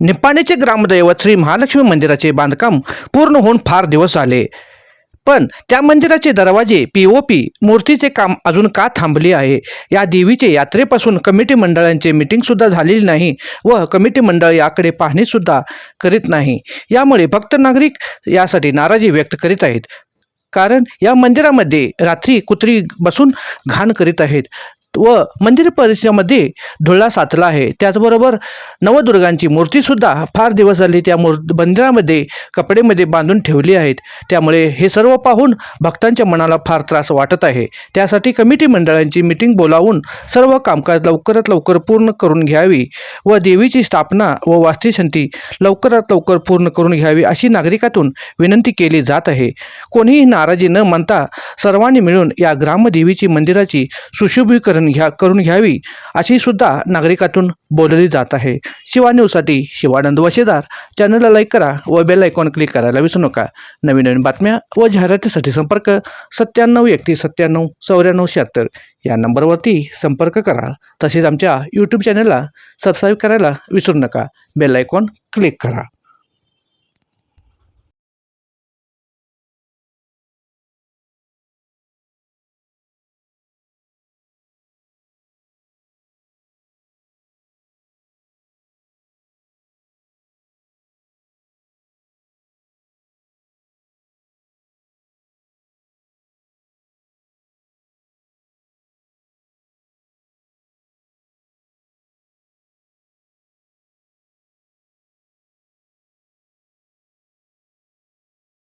निपाणीचे ग्रामदैवत श्री महालक्ष्मी मंदिराचे बांधकाम पूर्ण होऊन फार दिवस झाले. पण त्या मंदिराचे दरवाजे पी ओ पी मूर्तीचे काम अजून का थांबले आहे? या देवीचे यात्रेपासून कमिटी मंडळांचे मीटिंग सुद्धा झालेली नाही व कमिटी मंडळ याकडे पाहणी सुद्धा करीत नाही. यामुळे भक्त नागरिक यासाठी नाराजी व्यक्त करीत आहेत. कारण या मंदिरामध्ये रात्री कुत्री बसून घाण करीत आहेत. व मंदिर परिसरामध्ये धुळा साचला आहे. त्याचबरोबर नवदुर्गांची मूर्तीसुद्धा फार दिवस झाली त्या मूर् मंदिरामध्ये कपडेमध्ये बांधून ठेवली आहेत. त्यामुळे हे सर्व पाहून भक्तांच्या मनाला फार त्रास वाटत आहे. त्यासाठी कमिटी मंडळांची मिटिंग बोलावून सर्व कामकाज लवकरात लवकर पूर्ण करून घ्यावी व देवीची स्थापना व वास्तुशांती लवकरात लवकर पूर्ण करून घ्यावी अशी नागरिकातून विनंती केली जात आहे. कोणीही नाराजी न मानता सर्वांनी मिळून या ग्रामदेवीची मंदिराची सुशोभीकरण घ्या करून घ्यावी अशी सुद्धा नागरिकातून बोलली जात आहे. शिवा न्यूजसाठी शिवानंद वशेदार. चॅनलला लाईक करा व बेल आयकॉन क्लिक करायला विसरू नका. नवीन नवीन बातम्या व जाहिरातीसाठी संपर्क सत्त्याण्णव एकतीस सत्त्याण्णव चौऱ्याण्णव शहात्तर. या नंबरवरती संपर्क करा. तसेच आमच्या यूट्यूब चॅनलला सबस्क्राईब करायला विसरू नका. बेल आयकॉन क्लिक करा.